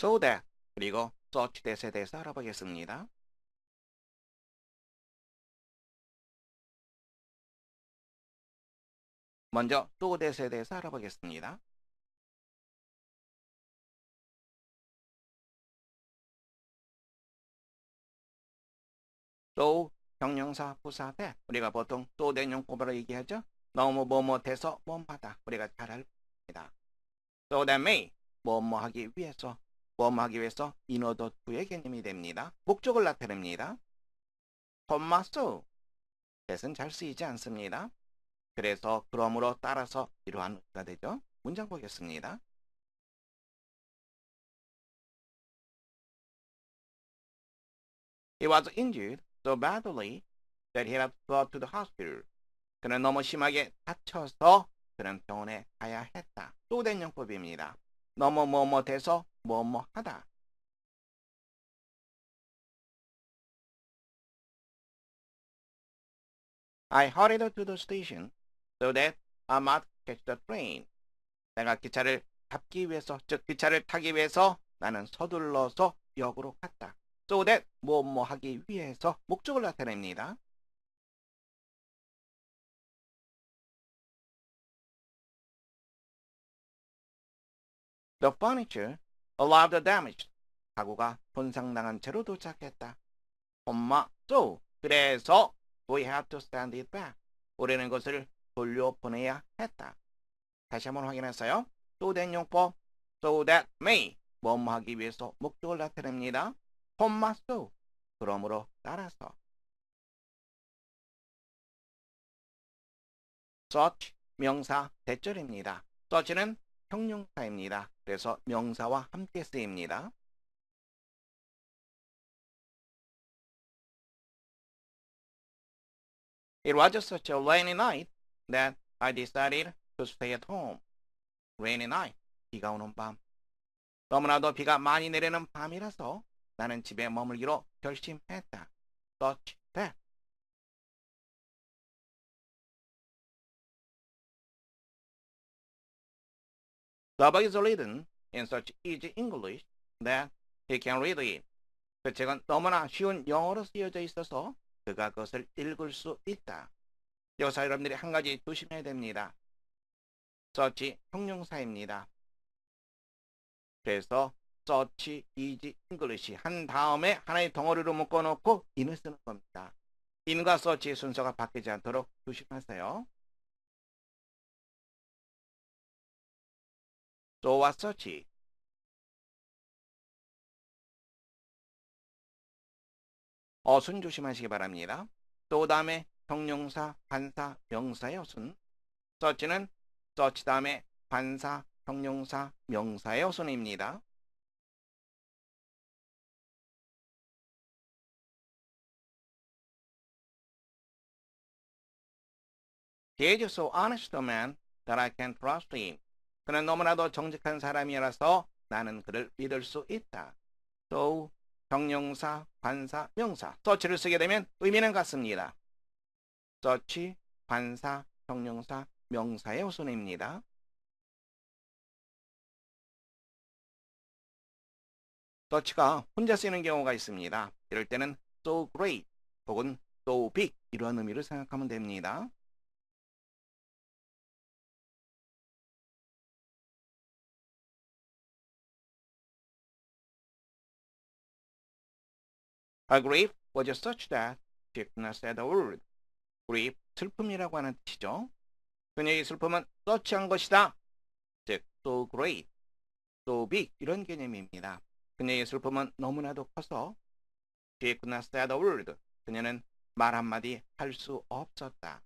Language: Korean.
so that 그리고 such that에 대해서 알아보겠습니다. 먼저 so that에 대해서 알아보겠습니다. so 형용사 부사 대 우리가 보통 so that 용법으로 얘기하죠. 너무 뭐뭐 돼서 뭐하다 우리가 잘 알니다. so that may 뭐뭐 하기 위해서 뭐뭐 하기 위해서 to의 개념이 됩니다. 목적을 나타냅니다. 콤마 so 잘 쓰이지 않습니다. 그래서 그러므로 따라서 이러한 의가 되죠. 문장 보겠습니다. He was injured so badly that he had to go to the hospital. 그는 너무 심하게 다쳐서 그는 병원에 가야 했다. 또된 용법입니다. 너무 뭐뭐 돼서 뭐뭐 하다. I hurried to the station so that I might catch the train. 내가 기차를 잡기 위해서, 즉 기차를 타기 위해서 나는 서둘러서 역으로 갔다. so that 뭐뭐 하기 위해서 목적을 나타냅니다. The furniture arrived damaged. 가구가 손상당한 채로 도착했다. 엄마, so 그래서 we have to send it back. 우리는 것을 돌려보내야 했다. 다시 한번 확인했어요. that 용법, so that may 뭐뭐 하기 위해서 목적을 나타냅니다. 콤마 so 그러므로 따라서 such 명사 대절입니다. such는 형용사입니다. 그래서 명사와 함께 쓰입니다. It was such a rainy night that I decided to stay at home. Rainy night, 비가 오는 밤. 너무나도 비가 많이 내리는 밤이라서 나는 집에 머물기로 결심했다. Such that. The book is written in such easy English that he can read it. 그 책은 너무나 쉬운 영어로 쓰여져 있어서 그가 그것을 읽을 수 있다. 여기서 여러분들이 한 가지 조심해야 됩니다. such 형용사입니다. 그래서 such is English 한 다음에 하나의 덩어리로 묶어놓고 in을 쓰는 겁니다. in과 such의 순서가 바뀌지 않도록 조심하세요. So와 such 어순 조심하시기 바랍니다. 또 다음에 형용사, 관사, 명사의 어순 such는 such 다음에 관사, 형용사, 명사의 어순입니다. He is so honest a man that I can trust him. 그는 너무나도 정직한 사람이라서 나는 그를 믿을 수 있다. 또 형용사, 관사, 명사, 서치를 쓰게 되면 의미는 같습니다. 서치, 관사, 형용사, 명사의 우선입니다. 서치가 혼자 쓰이는 경우가 있습니다. 이럴 때는 so great 혹은 so big 이러한 의미를 생각하면 됩니다. A grief was such that she could not say the word. grief, 슬픔이라고 하는 뜻이죠. 그녀의 슬픔은 such한 것이다. 즉, so great, so big 이런 개념입니다. 그녀의 슬픔은 너무나도 커서 she could not say the word. 그녀는 말 한마디 할 수 없었다.